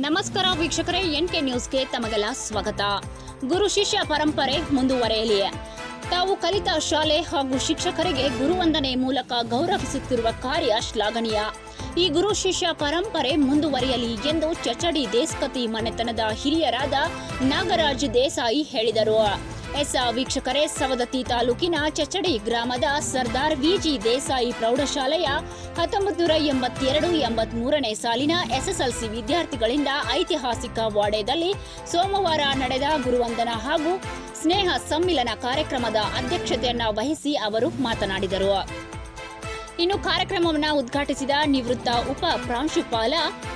ನಮಸ್ಕಾರ ವೀಕ್ಷಕರೇ, N K ನ್ಯೂಸ್ಗೆ ತಮಗೆಲ್ಲ ಸ್ವಾಗತ. ಗುರು ಶಿಷ್ಯ ಪರಂಪರೆ ಮುಂದುವರೆಯಲಿ ತಾವು ಕಲಿತ ಶಾಲೆ ಹಾಗೂ ಶಿಕ್ಷಕರಿಗೆ ಗುರುವಂದನೆ ಮೂಲಕ ಗೌರವಿಸುತ್ತಿರುವ ಕಾರ್ಯ ಶ್ಲಾಘನೀಯ. ಈ ಗುರು ಶಿಷ್ಯ ಪರಂಪರೆ ಮುಂದುವರಿಯಲಿ ಎಂದು ಚಚಡಿ ದೇಸ್ಕತಿ ಮನೆತನದ ಹಿರಿಯರಾದ ನಾಗರಾಜ್ ದೇಸಾಯಿ ಹೇಳಿದರು. ಎಸ್ ವೀಕ್ಷಕರೇ, ಸವದತ್ತಿ ತಾಲೂಕಿನ ಚಚಡಿ ಗ್ರಾಮದ ಸರ್ದಾರ್ ವಿಜಿ ದೇಸಾಯಿ ಪ್ರೌಢಶಾಲೆಯ ಹತ್ತೊಂಬತ್ತು ನೂರ ಎಂಬತ್ತೆರಡು, ಎಂಬತ್ಮೂರನೇ ಸಾಲಿನ ಎಸ್ಎಸ್ಎಲ್ಸಿ ವಿದ್ಯಾರ್ಥಿಗಳಿಂದ ಐತಿಹಾಸಿಕ ವಾಡೆದಲ್ಲಿ ಸೋಮವಾರ ನಡೆದ ಗುರುವಂದನ ಹಾಗೂ ಸ್ನೇಹ ಸಮ್ಮಿಲನ ಕಾರ್ಯಕ್ರಮದ ಅಧ್ಯಕ್ಷತೆಯನ್ನು ವಹಿಸಿ ಅವರು ಮಾತನಾಡಿದರು. ಇನ್ನು ಕಾರ್ಯಕ್ರಮವನ್ನು ಉದ್ಘಾಟಿಸಿದ ನಿವೃತ್ತ ಉಪ ಪ್ರಾಂಶುಪಾಲ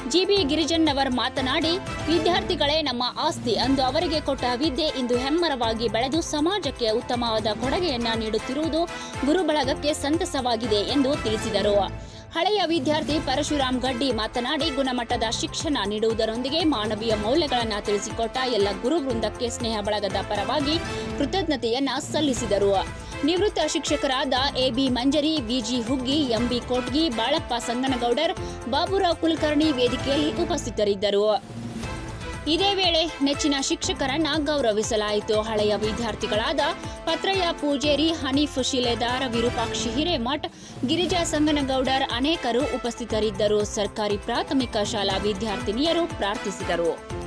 ಜಿಬಿ ಗಿರಿಜನ್ನವರ್ ಮಾತನಾಡಿ, ವಿದ್ಯಾರ್ಥಿಗಳೇ ನಮ್ಮ ಆಸ್ತಿ ಅಂದು ಅವರಿಗೆ ಕೊಟ್ಟ ವಿದ್ಯೆ ಇಂದು ಹೆಮ್ಮರವಾಗಿ ಬೆಳೆದು ಸಮಾಜಕ್ಕೆ ಉತ್ತಮವಾದ ಕೊಡುಗೆಯನ್ನ ನೀಡುತ್ತಿರುವುದು ಗುರುಬಳಗಕ್ಕೆ ಸಂತಸವಾಗಿದೆ ಎಂದು ತಿಳಿಸಿದರು. ಹಳೆಯ ವಿದ್ಯಾರ್ಥಿ ಪರಶುರಾಮ್ ಗಡ್ಡಿ ಮಾತನಾಡಿ, ಗುಣಮಟ್ಟದ ಶಿಕ್ಷಣ ನೀಡುವುದರೊಂದಿಗೆ ಮಾನವೀಯ ಮೌಲ್ಯಗಳನ್ನು ತಿಳಿಸಿಕೊಟ್ಟ ಎಲ್ಲ ಗುರು ವೃಂದಕ್ಕೆ ಸ್ನೇಹ ಬಳಗದ ಪರವಾಗಿ ಕೃತಜ್ಞತೆಯನ್ನ ಸಲ್ಲಿಸಿದರು. ನಿವೃತ್ತ ಶಿಕ್ಷಕರಾದ AB Manjari, VG Huggi, MB Kotgi, Balappa Sanganagoudar, Baburao Kulkarni ವೇದಿಕೆಯಲ್ಲಿ ಉಪಸ್ಥಿತರಿದ್ದರು. ಇದೇ ವೇಳೆ ನೆಚ್ಚಿನ ಶಿಕ್ಷಕರನ್ನ ಗೌರವಿಸಲಾಯಿತು. ಹಳೆಯ ವಿದ್ಯಾರ್ಥಿಗಳಾದ ಪತ್ರಯ್ಯ ಪೂಜೇರಿ, ಹನೀಫ್ ಶಿಲೆದಾರ ವಿರೂಪಾಕ್ಷಿ ಹಿರೇಮಠ್, ಗಿರಿಜಾ ಸಂಗನಗೌಡರ್ ಅನೇಕರು ಉಪಸ್ಥಿತರಿದ್ದರು. ಸರ್ಕಾರಿ ಪ್ರಾಥಮಿಕ ಶಾಲಾ ವಿದ್ಯಾರ್ಥಿನಿಯರು ಪ್ರಾರ್ಥಿಸಿದರು.